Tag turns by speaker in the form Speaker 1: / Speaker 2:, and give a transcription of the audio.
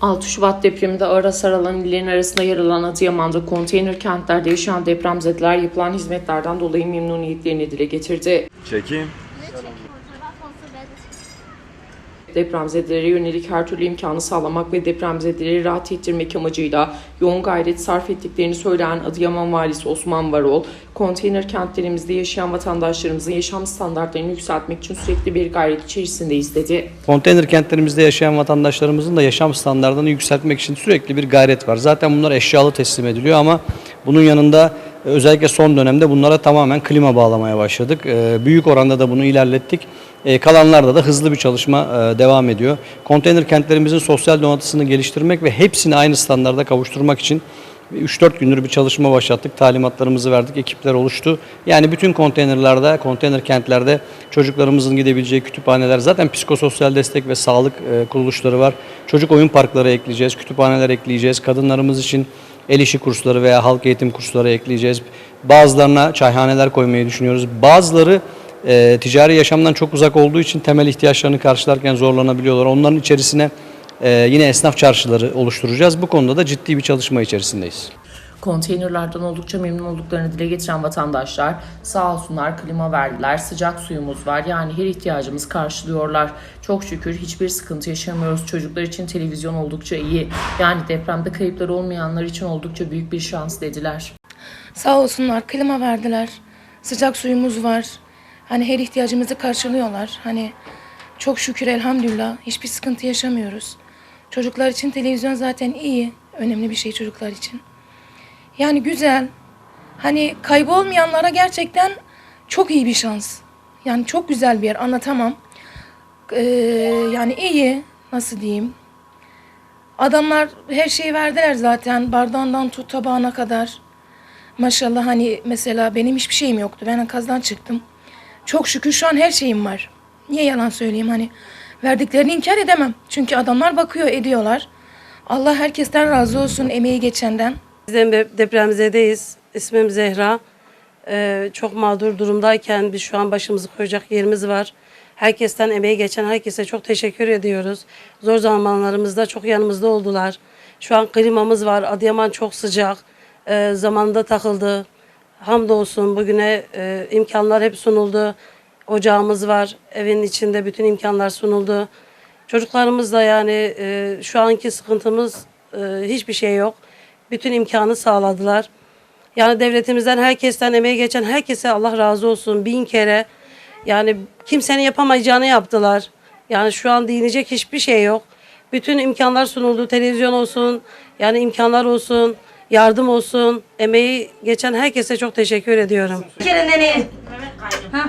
Speaker 1: 6 Şubat depreminde ağır hasar alan illerin arasında yer alan Adıyaman'da konteyner kentlerde yaşayan depremzedeler yapılan hizmetlerden dolayı memnuniyetlerini dile getirdi.
Speaker 2: Çekeyim.
Speaker 1: Depremzedelere yönelik her türlü imkanı sağlamak ve depremzedeleri rahat ettirmek amacıyla yoğun gayret sarf ettiklerini söyleyen Adıyaman Valisi Osman Varol, konteyner kentlerimizde yaşayan vatandaşlarımızın yaşam standartlarını yükseltmek için sürekli bir gayret içerisindeyiz dedi.
Speaker 3: Konteyner kentlerimizde yaşayan vatandaşlarımızın da yaşam standartlarını yükseltmek için sürekli bir gayret var. Zaten bunlar eşyalı teslim ediliyor ama bunun yanında özellikle son dönemde bunlara tamamen klima bağlamaya başladık. E, Büyük oranda da bunu ilerlettik. E, Kalanlarda da hızlı bir çalışma e, devam ediyor. Konteyner kentlerimizin sosyal donatısını geliştirmek ve hepsini aynı standarda kavuşturmak için 3-4 gündür bir çalışma başlattık. Talimatlarımızı verdik. Ekipler oluştu. Yani bütün konteynerlerde, konteyner kentlerde çocuklarımızın gidebileceği kütüphaneler, zaten psikososyal destek ve sağlık e, kuruluşları var. Çocuk oyun parkları ekleyeceğiz, kütüphaneler ekleyeceğiz. Kadınlarımız için el işi kursları veya halk eğitim kursları ekleyeceğiz. Bazılarına çayhaneler koymayı düşünüyoruz. Bazıları e, ticari yaşamdan çok uzak olduğu için temel ihtiyaçlarını karşılarken zorlanabiliyorlar. Onların içerisine e, yine esnaf çarşıları oluşturacağız. Bu konuda da ciddi bir çalışma içerisindeyiz.
Speaker 1: Konteynerlerden oldukça memnun olduklarını dile getiren vatandaşlar sağ olsunlar klima verdiler, sıcak suyumuz var yani her ihtiyacımız karşılıyorlar. Çok şükür hiçbir sıkıntı yaşamıyoruz. Çocuklar için televizyon oldukça iyi. Yani depremde kayıpları olmayanlar için oldukça büyük bir şans dediler.
Speaker 4: Sağ olsunlar klima verdiler. Sıcak suyumuz var. Hani her ihtiyacımızı karşılıyorlar. Hani çok şükür elhamdülillah hiçbir sıkıntı yaşamıyoruz. Çocuklar için televizyon zaten iyi. Önemli bir şey çocuklar için. Yani güzel. Hani kaybolmayanlara gerçekten çok iyi bir şans. Yani çok güzel bir yer anlatamam. Ee, yani iyi nasıl diyeyim. Adamlar her şeyi verdiler zaten bardağından tut tabağına kadar. Maşallah hani mesela benim hiçbir şeyim yoktu. Ben enkazdan çıktım. Çok şükür şu an her şeyim var. Niye yalan söyleyeyim hani. Verdiklerini inkar edemem. Çünkü adamlar bakıyor ediyorlar. Allah herkesten razı olsun emeği geçenden.
Speaker 5: Biz de depremzedeyiz. İsmim Zehra. Ee, çok mağdur durumdayken biz şu an başımızı koyacak yerimiz var. Herkesten emeği geçen herkese çok teşekkür ediyoruz. Zor zamanlarımızda çok yanımızda oldular. Şu an klimamız var. Adıyaman çok sıcak. Ee, zamanında takıldı. Hamdolsun bugüne e, imkanlar hep sunuldu. Ocağımız var. Evin içinde bütün imkanlar sunuldu. Çocuklarımız da yani e, şu anki sıkıntımız e, hiçbir şey yok. Bütün imkanı sağladılar. Yani devletimizden herkesten emeği geçen herkese Allah razı olsun bin kere. Yani kimsenin yapamayacağını yaptılar. Yani şu an değinecek hiçbir şey yok. Bütün imkanlar sunuldu. Televizyon olsun, yani imkanlar olsun, yardım olsun. Emeği geçen herkese çok teşekkür ediyorum.
Speaker 6: Gelin nereye? Ha.